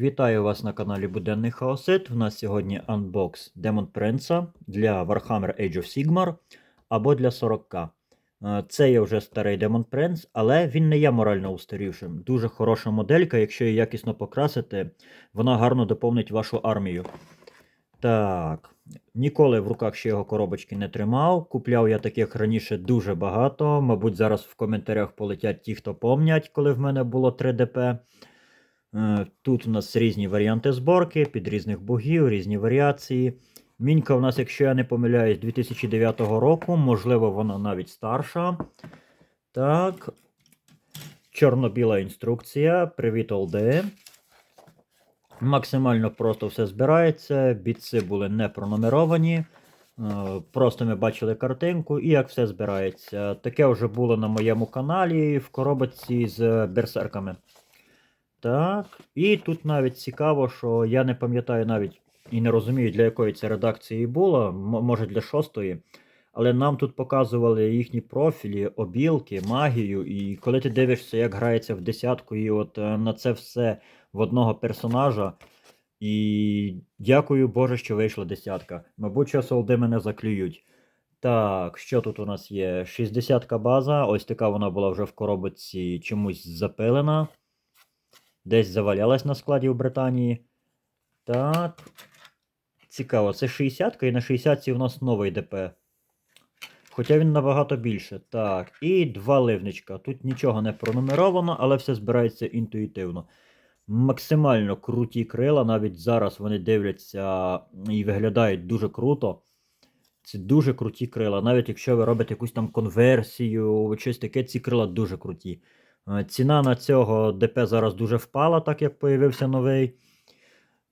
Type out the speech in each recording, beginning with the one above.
Вітаю вас на каналі Буденний Хаосит. У нас сьогодні анбокс Демон Принца для Warhammer Age of Sigmar або для 40к. Е, Це є вже старий Демон Принц, але він не є морально устарівшим. Дуже хороша моделька, якщо її якісно покрасити, вона гарно доповнить вашу армію. Так, ніколи в руках ще його коробочки не тримав. Купляв я таких раніше дуже багато. Мабуть, зараз в коментарях полетять ті, хто помнять, коли в мене було 3DP. Е, Тут у нас різні варіанти зборки, під різних богів, різні варіації. Мінька у нас, якщо я не помиляюсь, 2009 року, можливо, вона навіть старша. Так. Чорно-біла інструкція. Привіт, олди. Максимально просто все збирається. Бітси були не пронумеровані. Е, Просто ми бачили картинку і як все збирається. Таке вже було на моєму каналі в коробочці з берсерками. Так, і тут навіть цікаво, що я не пам'ятаю навіть і не розумію, для якої це редакції було, може для шостої. Але нам тут показували їхні профілі, обілки, магію. І коли ти дивишся, як грається в десятку, і от е, на це все в одного персонажа. І дякую Боже, що вийшла десятка. Мабуть, що солди мене заклюють. Так, що тут у нас є? 60 база. Ось така вона була вже в коробочці чомусь запилена. Десь завалялась на складі в Британії. Так. Цікаво, це 60-ка і на 60 у нас новий ДП. Хоча він набагато більше. Так, і два ливничка. Тут нічого не пронумеровано, але все збирається інтуїтивно. Максимально круті крила, навіть зараз вони дивляться і виглядають дуже круто. Це дуже круті крила. Навіть якщо ви робите якусь там конверсію, щось таке, ці крила дуже круті. Е, Ціна на цього ДП зараз дуже впала, так як появився новий.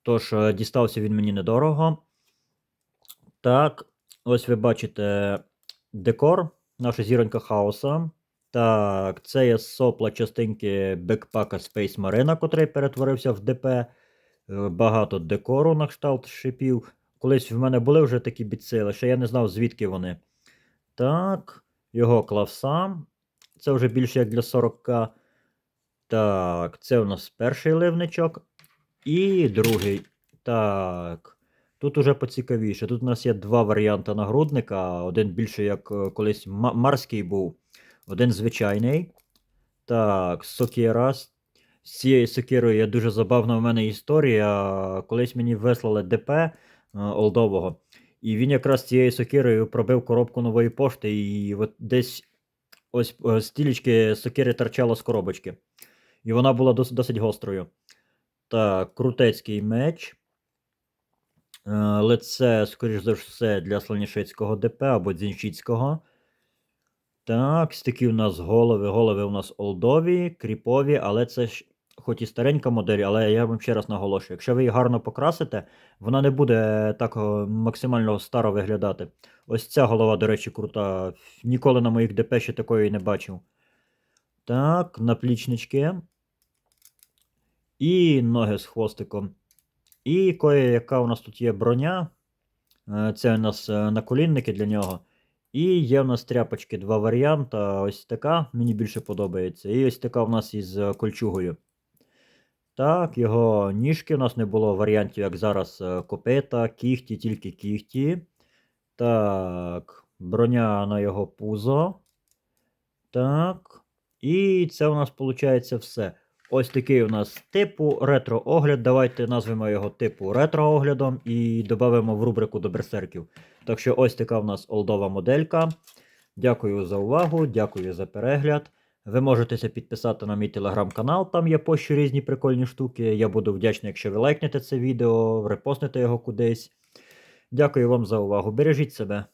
Тож, е, дістався він мені недорого. Так, ось ви бачите декор, наша зіронька хаоса. Так, це є сопла частинки бекпака Space Marine, котрий перетворився в ДП. Е, Багато декору на кшталт шипів. Колись в мене були вже такі біцили, ще я не знав, звідки вони. Так, його клавса. Це вже більше як для 40к. Так, це у нас перший ливничок. І другий. Так. Тут уже поцікавіше. Тут у нас є два варіанти нагрудника. Один більше як е, колись марський був, один звичайний. Так, сокира. З цією сокирою є дуже забавна в мене історія. Колись мені вислали ДП е, олдового. І він якраз цією сокирою пробив коробку нової пошти, і от десь ось е, стілечки сокири торчало з коробочки. І вона була дос- досить гострою. Так, крутецький меч. Е, Лице, скоріш за все, для Слонішицького ДП або Дзінчицького. Так, стики у нас голови. Голови у нас олдові, кріпові, але це хоч і старенька модель, але я вам ще раз наголошую, якщо ви її гарно покрасите, вона не буде так максимально старо виглядати. Ось ця голова, до речі, крута. Ніколи на моїх ДП ще такої не бачив. Так, наплічнички. І ноги з хвостиком. І кое яка у нас тут є броня. Е, Це у нас е, наколінники для нього. І є у нас тряпочки, два варіанти. Ось така, мені більше подобається. І ось така у нас із е, кольчугою. Так, його ніжки у нас не було варіантів, як зараз е, копита, кіхті, тільки кіхті. Так, броня на його пузо. Так. І це у нас виходить все. Ось такий у нас типу ретро-огляд. Давайте назвемо його типу ретро-оглядом і додамо в рубрику до берсерків. Так що ось така у нас олдова моделька. Дякую за увагу, дякую за перегляд. Ви можете підписати на мій телеграм-канал, там я пощу різні прикольні штуки. Я буду вдячний, якщо ви лайкнете це відео, репостнете його кудись. Дякую вам за увагу. Бережіть себе.